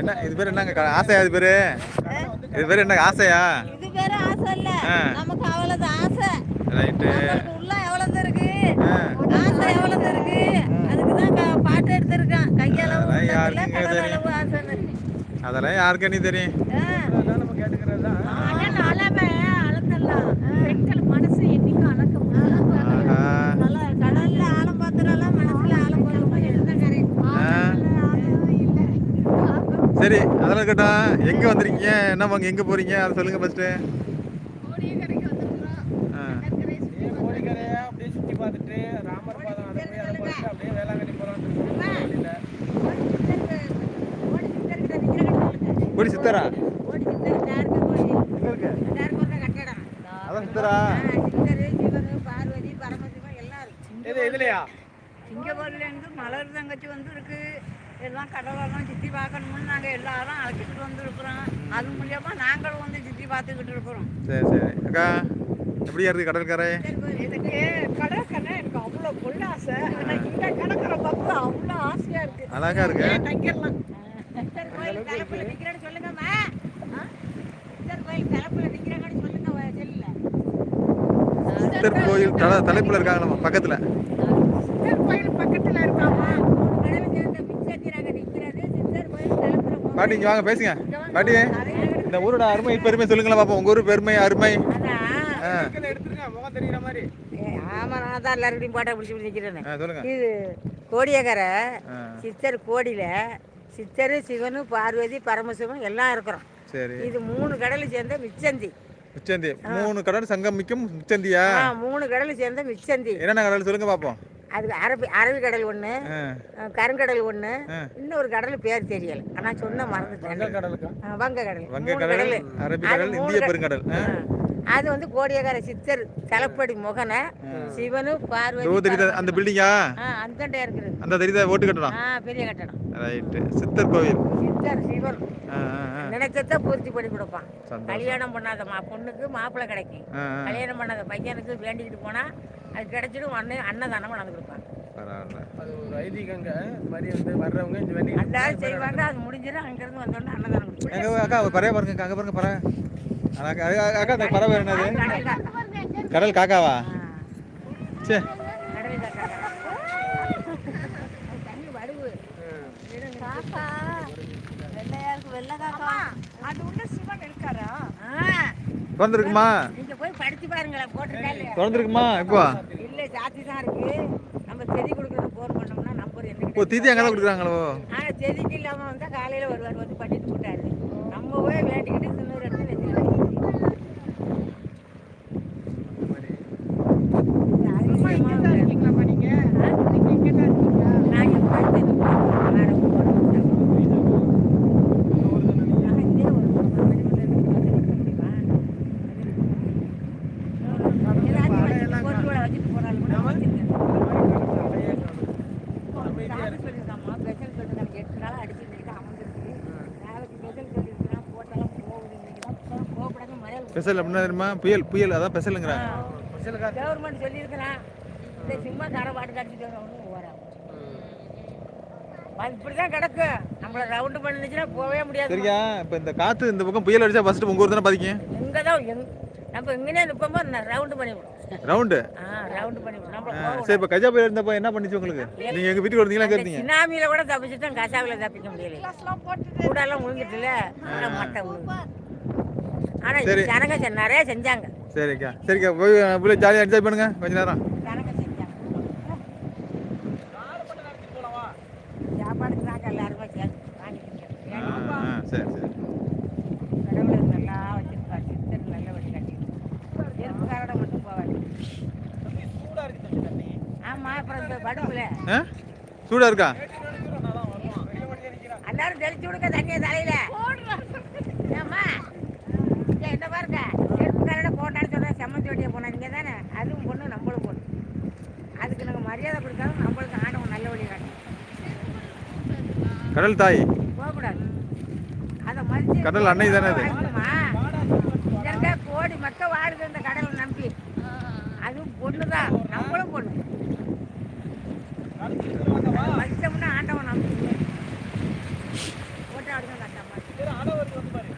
என்ன இது பேர் என்னங்க? ஆசையா இது பேரு? இது பேர் என்ன ஆசையா? இது பேரு ஆசை இல்ல. நமக்கு அவ்வளவு ஆசை. நம்மளுக்கு உள்ள எவ்வளவு இருக்கு. ஆசை எவ்வளவு இருக்கு? அதுக்கு தான் பாட்டு எடுத்திருக்கான். கையளவு அதெல்லாம் உள்ளத்துல யாருக்குங்க கடல் தெரியும்? அளவு ஆசைன்னு. அதெல்லாம் யாருக்கு நீ தெரியும்? நம்ம கேட்டுக்கிறது தான் சரி அதெல்லாம் இருக்கட்டும். எங்க வந்திருக்கீங்க? என்ன வாங்க எங்க போறீங்க? அதை சொல்லுங்க ஃபர்ஸ்ட் அப்படியே சுற்றி பார்த்துட்டு ராமர் பாதம் அதை போய் அதை பார்த்துட்டு அப்படியே வேளாங்கண்ணி போகிறோம் கோடி சித்தரா? ஓடி சித்தர் இருக்கு அதான் சித்தரா? பார்வதி பரமசிவன் எல்லாரும் எது இதுலையா சிங்கப்பூர்லேருந்து மலர் தங்கச்சி வந்து இருக்கு. எல்லாம் கடலெல்லாம் சுற்றி பார்க்கணும்னு நாங்கள் எல்லாரும் அழைச்சிட்டு வந்துருக்குறோம். அது மூலியமா நாங்களும் வந்து சுற்றி பார்த்துக்கிட்டு இருக்கிறோம். சரி சரி. அக்கா எப்படியா இருக்கு கடற்கரை? இதுக்கு கடற்கரை எனக்கு அவ்வளோ ஆசை. ஆனால் இந்த கடற்கரை பார்க்க அவ்வளோ ஆசையாக இருக்கு. அழகா இருக்கு. தங்கிடலாம் சித்தர் கோயில் தலைப்புல நிக்கிறேன்னு சொல்லுங்கம்மா? சித்தர் கோயில் தலைப்புல நிக்கிறாங்கன்னு சொல்லுங்க செல்லுல சித்தர் கோயில் தல தலைப்புல இருக்காங்களா பக்கத்துல. சித்தர் கோயில் பக்கத்துல இருக்காமா கடவுள் சேர்ந்த பிச்சத்திராங்க நிக்கிறது சித்தர் கோயில் தலைப்புல போங்க. பாட்டி இங்க வாங்க பேசுங்க. பாட்டி இந்த ஊரோட அருமை பெருமை சொல்லுங்களா பாப்போம். உங்க ஊர் பெருமை அருமை. ஆமா நான் தான் எல்லாருடையும் போட்டோ பிடிச்சி பிடிச்சி இது கோடியக்கரை சித்தர் கோடியில சித்தர் சிவனு பார்வதி பரமசிவன் எல்லாம் இருக்கிறோம். சரி. இது மூணு கடல் சேர்ந்த மிச்சந்தி. முச்சந்தி. மூணு கடல் சங்கமிக்கும் முச்சந்தியா? ஆ, மூணு கடல் சேர்ந்த மிச்சந்தி. என்னென்ன கடல் சொல்லுங்க பாப்போம். அதுக்கு அரபி அரபி கடல் ஒன்று கருங்கடல் ஒன்று ஆ. இன்னொரு கடல் பேர் தெரியல. ஆனால் சொன்ன மறந்துட்டேன். வங்க கடல். வங்க கடல் கடலு. அரபி அது கடல் மூணு இந்திய கட- பெருங்கடல். அது வந்து கோடியக்கார சித்தர் தலப்படி முகனை சிவனு பார்வதி அந்த பில்டிங்கா ஆ அந்தண்டே இருக்குது அந்த தெரியுதா? ஓட்டு கட்டணும் பெரிய கட்டடம். ரைட்டு சித்தர் கோவில். சித்தர் சிவன். நினைச்சத பூர்த்தி பண்ணி கொடுப்பான். கல்யாணம் பண்ணாத மா பொண்ணுக்கு மாப்பிள்ளை கிடைக்கும் கல்யாணம் பண்ணாத பையனுக்கு வேண்டிக்கிட்டு போனா அது கிடைச்சிடும். அண்ணன் அன்னதானம் கொண்டாந்து கொடுப்பான் அது ஒரு ஐதீகங்க மாதிரி வந்து வர்றவங்க இந்த வேண்டி எல்லாரும் செய்வாங்க. அது முடிஞ்சிடும் அங்கிருந்து வந்தோடனே அன்னதானம் அக்கா ஒரு பறவை பாருங்க அங்க பாருங்க பறவை. அக்கா அந்த பறவை என்னது கடல் காக்காவா சே காக்கா. வெள்ளையா இருக்கு, வெள்ளை காக்கா. அது உள்ள சிவன் இருக்காரா ஆ, திறந்துருக்குமா நீங்க போய் படிச்சு பாருங்களேன் போட்டிருக்கா இல்லையா? திறந்துருக்குமா இப்போ இல்ல ஜாதி தான் இருக்கு நம்ம செடி கொடுக்கறது போர் பண்ணோம்னா நம்பர் என்ன இப்போ தீதி அங்கே தான் கொடுக்குறாங்களோ ஆனா செடிக்கு இல்லாம வந்தா காலையில வருவார் வந்து பண்ணிட்டு போட்டாரு நம்ம போய் வேண்டிக்கிட்டு இன்னொரு இடத்துல வச்சுக்கலாம் அம்மா இங்க தான் இருக்கீங்களாப்பா நீங்க நீங்க இங்க தான் இருக்கீங்களா நான் எப்ப செடி போடுறேன், வாரம் போடுறேன். நான் இதே ஒரு பத்து மணி நேரம் இருக்கு, முடியுமா? எல்லாத்தையும் வச்சுட்டு பொருளோட வச்சுட்டு போனாலும் கூட வச்சிருக்கேன். சாமி சொல்லியிருக்காம்மா, பெசல் சொல்லியிருக்காங்க. எட்டு நாளா அடிச்சுட்டு இருக்கு, அமர்ந்திருக்கு. நாளைக்கு பெசல் சொல்லியிருக்கான், போட்டாலும் போகுது. இன்னைக்கு தான் போ- போகக்கூடாதுன்னு ஸ்பெஷல் அப்படின்னா தெரியுமா? புயல் புயல் அதான் ஸ்பெஷலுங்கிறாங்க கவர்மெண்ட் சொல்லியிருக்கிறான் இந்த சும்மா தர பாட்டு கடிச்சிட்டு வரவங்க ஓராங்க அது இப்படிதான் கிடக்கு. நம்மள ரவுண்டு பண்ணிச்சுன்னா போகவே முடியாது. சரியா? இப்போ இந்த காற்று இந்த பக்கம் புயல் அடிச்சா ஃபர்ஸ்ட் உங்க ஊர் தானே பாதிக்கும் எங்க தான் நம்ம எங்கனே நிற்போமோ ரவுண்டு பண்ணிவிடும் ரவுண்டு ஆ ரவுண்டு பண்ணிவிடும் நம்ம சரி இப்போ கஜா புயல் இருந்தப்போ என்ன பண்ணிச்சு உங்களுக்கு? நீங்க எங்க வீட்டுக்கு வந்தீங்களா கேட்டீங்க? சுனாமியில கூட தப்பிச்சுட்டோம் கசாவில தப்பிக்க முடியல. கிளாஸ்லாம் போட்டுட்டு கூடெல்லாம் விழுந்துட்டுல மட்டை விழுந்து ஆனா. ஜனங்க நிறைய செஞ்சாங்க. சரிக்கா. சரிக்கா போய் ஜாலியாக என்ஜாய் பண்ணுங்க. கொஞ்ச நேரம். சரி சரி. சூடா இருக்கு? எல்லாரும் தெளிச்சு விடுங்க தண்ணியை தலையில. இங்க பாருங்க செருப்புக்காரோட போட்டான்னு சொன்னா செம்மந்தி வட்டியை போனாதீங்க தானே? அதுவும் பொண்ணு நம்மளும் பொண்ணு. அதுக்கு நாங்கள் மரியாதை கொடுத்தாலும் நம்மளுக்கு ஆண்டவன் நல்ல வழி காட்டும் கடல் தாய். போகக்கூடாது. அதை மதிச்சு கடல் அன்னை தானே அது? இங்க கோடி மக்கள் வாழுது இந்த கடலை நம்பி. அதுவும் பொண்ணு தான் நம்மளும் பொண்ணு கடத்திட்டு வச்சோம்னா ஆண்டவன் நமக்கு போட்டோ எடுக்க கட்டாம சரி அலை வருது வந்து பாரு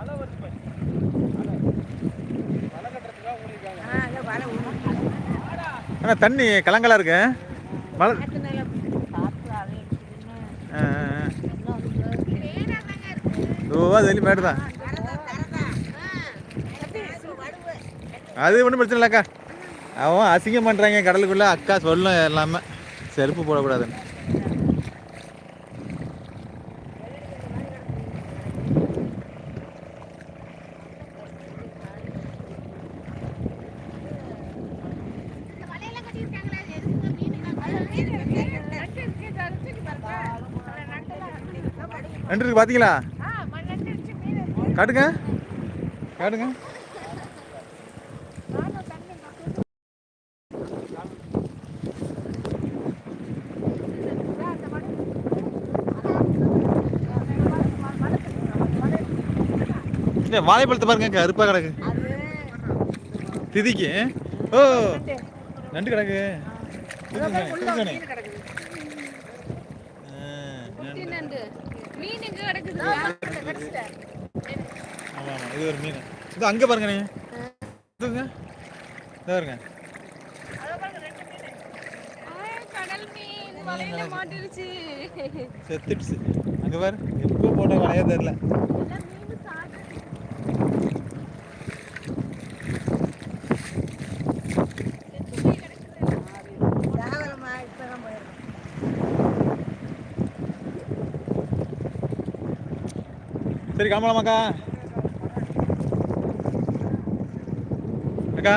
அலை வருது பாரு அலை அலை கட்டுறதுக்காக ஊறிருக்காங்க ஆ அங்கே வலை விழுந்து ஆனால் தண்ணி கலங்கலா இருக்கு. மழை காற்று வெளியே மேடு தான் அது ஒன்றும் பிரச்சனை இல்லைக்கா அவன் அசிங்கம் பண்ணுறாங்க கடலுக்குள்ளே. அக்கா சொல்லும் எல்லாமே. செருப்பு போடக்கூடாதுன்னு. இருக்கு பார்த்தீங்களா காட்டுங்க. காட்டுங்க. வாழைப்பழத்தை பாருங்க கருப்பாக கிடக்கு. திதிக்கு. ஓ நண்டு கிடக்கு தூக்குங்க, தூக்குங்கண்ணே. ஆ, நண்டு. மீன் எங்க கிடக்குது ஆமா ஆமா இது ஒரு மீன். இது அங்கே இதுங்க. பாருங்க கடல் மீன். வலையில மாட்டிருச்சு. செத்துடுச்சு. அங்கே பாரு. எப்போ போட்ட தாவரமா இப்பதான் போயிருக்கோம் சரி கிளம்பலாமாக்கா அக்கா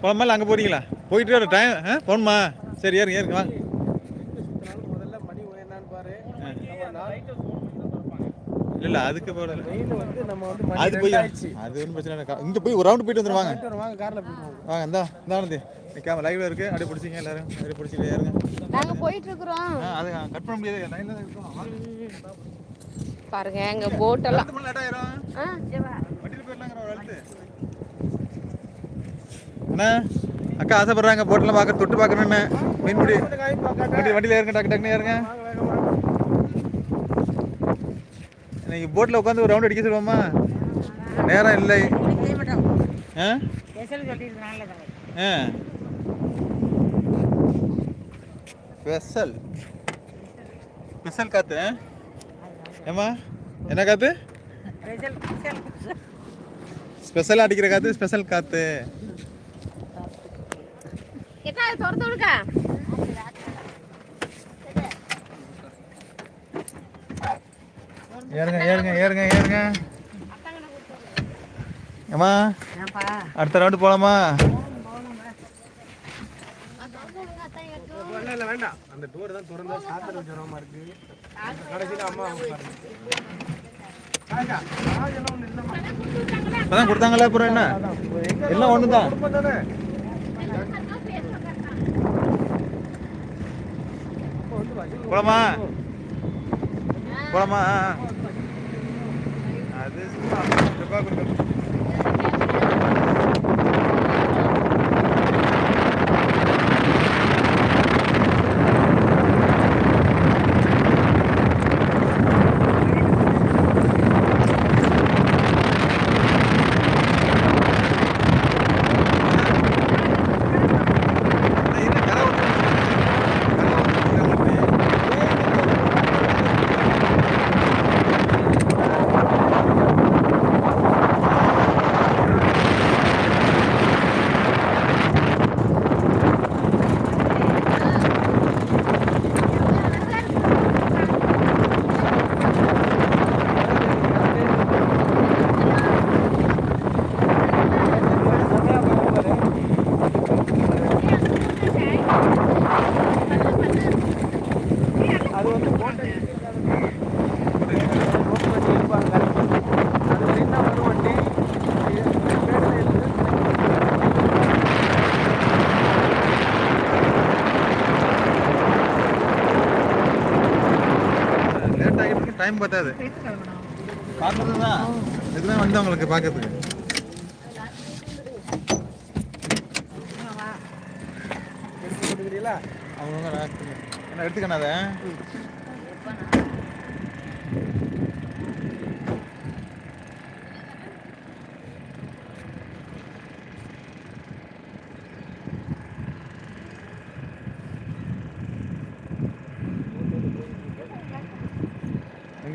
போகலாமா அங்கே போறீங்களா? போயிட்டு வர டைம் ஆ போகணுமா சரி ஏறுங்க ஏறுங்க வாங்க. சுத்தினாலும் முதல்ல மணி என்னன்னு பாரு நம்ம நாளைக்கு இல்லை இல்லை அதுக்கு அது போய். அது ஒன்றும் பிரச்சனை இல்லை இங்கே போய் ஒரு ரவுண்டு போயிட்டு வரோம், வாங்க. கார்ல. வாங்க இந்தா இந்தானது நிற்காம லைவ்ல இருக்கு. அப்படியே பிடிச்சிங்க எல்லாரும். அப்படியே பிடிச்சிட்டு ஏறுங்க. நாங்க போயிட்டு இருக்கிறோம் அது கட் பண்ண முடியாது. லைன்ல தான் இருக்கோம். பாருங்க எங்க போட் எல்லாம் பத்து மணி லேட் ஆயிரும் ஆ, வண்டியில் போயிடலாங்கிற ஒரு அழுத்து அண்ணா அக்கா ஆசைப்படுறாங்க. போட்டெல்லாம் பார்க்க தொட்டு பார்க்கணுன்னு மீன்பிடி. வண்டி வண்டியில் ஏறுங்க டக்கு டக்குன்னு ஏறுங்க. இன்னைக்கு போட்டில் உட்காந்து ஒரு ரவுண்ட் அடிக்க சொல்லுவோமா? நேரம் இல்லை. ஆ? ஆ. ஸ்பெஷல் ஸ்பெஷல் காத்து ஆ? ஏம்மா? என்ன காத்து? ஸ்பெஷல் ஸ்பெஷல் ஸ்பெஷலாக அடிக்கிற காத்து ஸ்பெஷல் காத்து. அது திறந்து விடுக்கா ஏறுங்க ஏறுங்க ஏறுங்க ஏறுங்க ஏம்மா ஏன்பா அடுத்த ரவுண்டு இல்ல, வேண்டாம் அந்த டோர் தான் திறந்தா சாத்திர ஜுரமா இருக்கு கடைசியில அம்மா உட்காருங்க. வாங்க, வாங்கலாம் ஒண்ணும் இல்லம்மா. இப்பதான் கொடுத்தாங்களா அப்புறம் என்ன எல்லாம் ஒன்று தான் குடும்பம் தானே? போலாமா? போலாமா? அது சும்மா ரூபா டைம் பத்தாது. பார்க்கறதுதா? இதுதான் வந்து உங்களுக்கு பார்க்கறதுக்கு. அவங்கவுங்க எடுத்துக்கணும் அதை?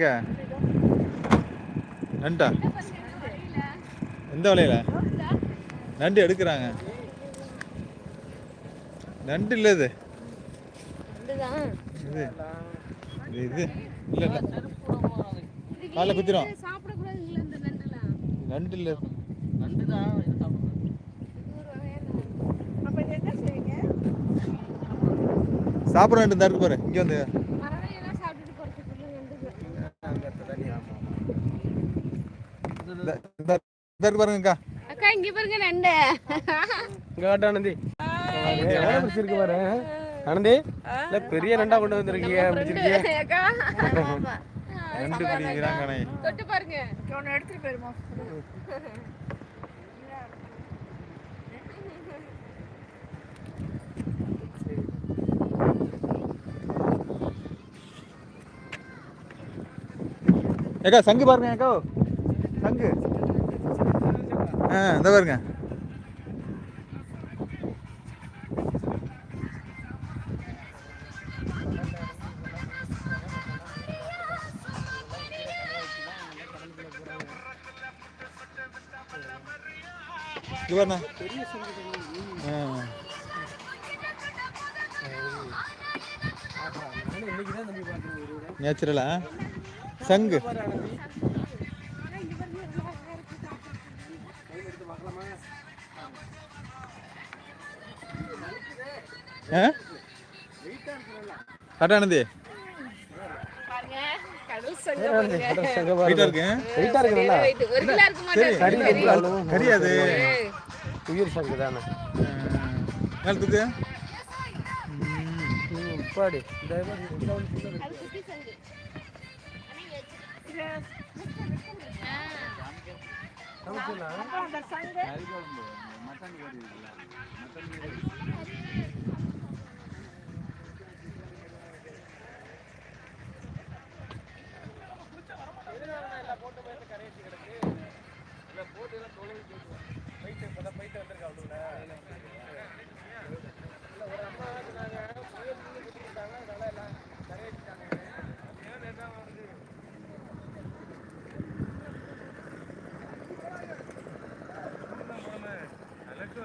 எங்க? நண்டா? எந்த வலையில? நண்டு எடுக்கிறாங்க. நண்டு இல்லை இது. இது. இது இல்ல இல்லை இல்லை. காலைல குத்திரும். நண்டு இல்லை. அப்ப இது சாப்பிட நண்டு இந்த இருக்கு பாரு. இங்கே வந்து இந்த இந்த- இந்த இருக்கு பாருங்கக்கா. அக்கா இங்க பாருங்க நண்டு. இங்க காட்டு ஆனந்தி பிடிச்சிருக்கு பாரு? ஆனந்தி இல்ல பெரிய நண்டா கொண்டு வந்திருக்கீங்க பிடிச்சிருக்கீங்க. அக்கா. நண்டு பிடிக்கிறாங்க கணை தொட்டு பாருங்க. ஒன்று எடுத்துட்டு போயிருமா? ஏக்கா சங்கு பாருங்க ஏக்கா. சங்கு. ஆ இந்த பாருங்க. இது நேச்சுரலா? சங்கு. கட்டானது பாருங்க கடல் சங்க பாருங்க. வீட்டா இருக்கு வெயிட்டா இருக்கு நல்லா. Weight ஒரு கிலோ இருக்க சரி மாட்டேன் இல்லை ஒரு அது உயிர் சங்கு தானே மேல எல்லாம் உப்பாடி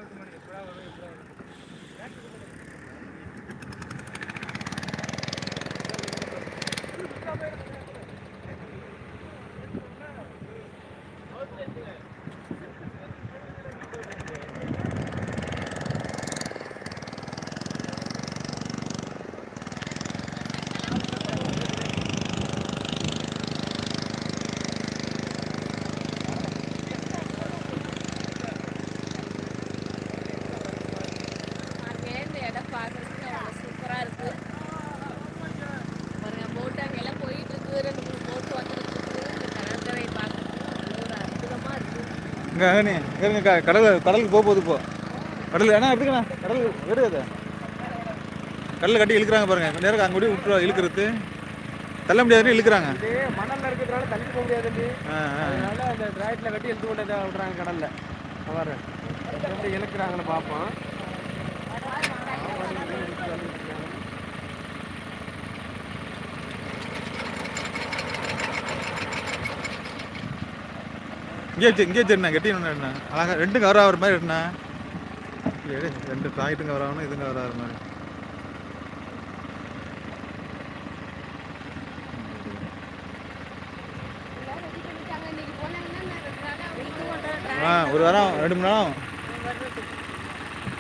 இந்த மாதிரி இந்த ஒரு சின்ன அது குட்டி சங்கு அந்த சங்கு பாருங்க இந்த இடம் பார்க்கறதுக்கு அவ்வளோ சூப்பரா இருக்கு பாருங்க போட் அங்க எல்லாம் போயிட்டு இருக்கு ரெண்டு மூணு போட் வந்துட்டு இருக்கு இந்த கடற்கரை பார்க்கறதுக்கு அவ்வளோ ஒரு அற்புதமா இருக்கு இங்க இருங்க கடல் கடலுக்கு போக போகுது இப்போ கடல் ஏன்னா எடுத்துக்கண்ணா கடல் எடுக்காத கடலில் கட்டி இழுக்கிறாங்க பாருங்க. கொஞ்ச நேரம் அங்கே விட்டுருவா இழுக்கிறது. தள்ள முடியாது இழுக்கிறாங்க. மணல்ல இருக்கிறதுனால தள்ளி போக முடியாது அதனால அந்த டிராய்ட்ல கட்டி எடுத்து கொண்டு விடுறாங்க கடல்ல. பாரு இழுக்கிறாங்கன்னு பார்ப்போம். இங்கே இங்கே வச்சிருந்தேன் கட்டி என்ன? அழகா ரெண்டும் கவர் ஆகிற மாதிரி இருந்தா ரெண்டு டாய்ட்டும் கவர் ஆகணும் இதுவும் கவர் ஆகிற மாதிரி. ஆ ஒரு வாரம் ரெண்டு மணி நேரம்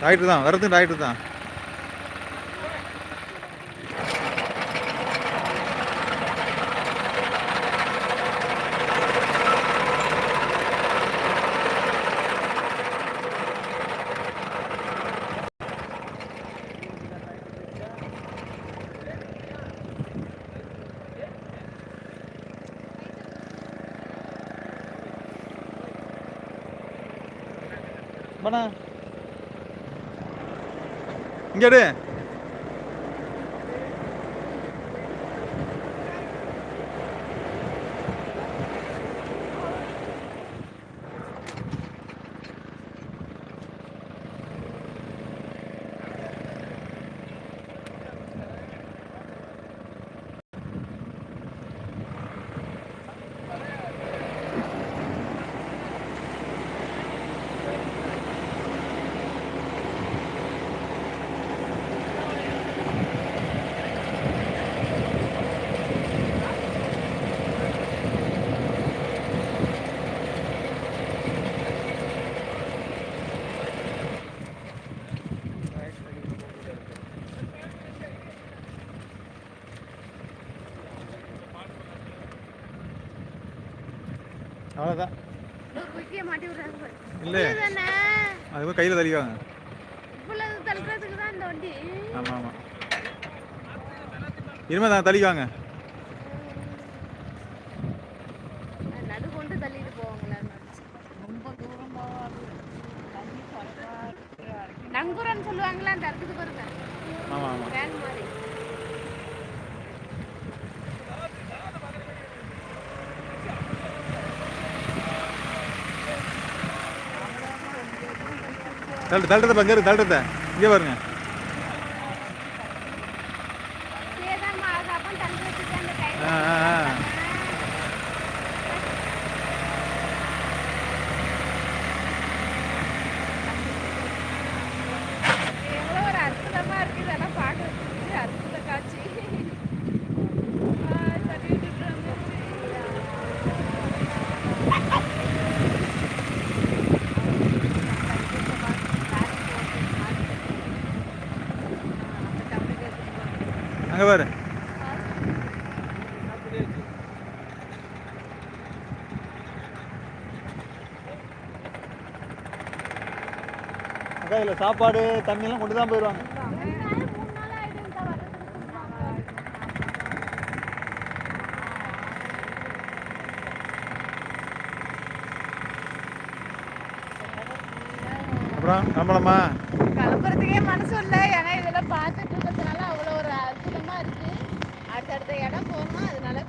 டாக்டர் தான் வரதுக்கு டாக்டர் தான். பண்ணா இங்கே பாரு. இல்லை. அது கையில் வண்டி. ஆமாம் ஆமாம் இனிமேல் தான் தள்ளிக்குவாங்க நான் நடு கொண்டு தள்ளிட்டு போவாங்களான்னு ரொம்ப தூரம் போகாது தண்ணி பரவா நங்குரன்னு சொல்லுவாங்களா அந்த இடத்துக்கு பாருங்க ஆமாம் ஆமாம் வேன் மாதிரி தள்ளு தள்ளுறத பாருங்க இருக்கு தள்ளுறத இங்கே பாருங்க சேதாம்மா அது அப்போ தள்ளி வச்சுட்டு அந்த கையில் ஆ ஆ ஆ எவ்வளோ ஒரு அற்புதமா இருக்கு இதெல்லாம் பார்க்கறதுக்கு அற்புத காட்சி ஆ, தள்ளிட்டு இருக்கிறாங்க. அங்கே பாரு அக்கா இதில் சாப்பாடு தண்ணியெல்லாம் கொண்டு தான் போயிடுவாங்க. அப்புறம் கிளம்பலாமா கிளம்புறதுக்கே மனசு இல்லை. ஏன்னா இதெல்லாம் பார்த்துட்டு இருக்கிறதுனால அவ்வளோ ஒரு அற்புதமா இருக்கு. அடுத்தடுத்த இடம் போகணும்? அதனால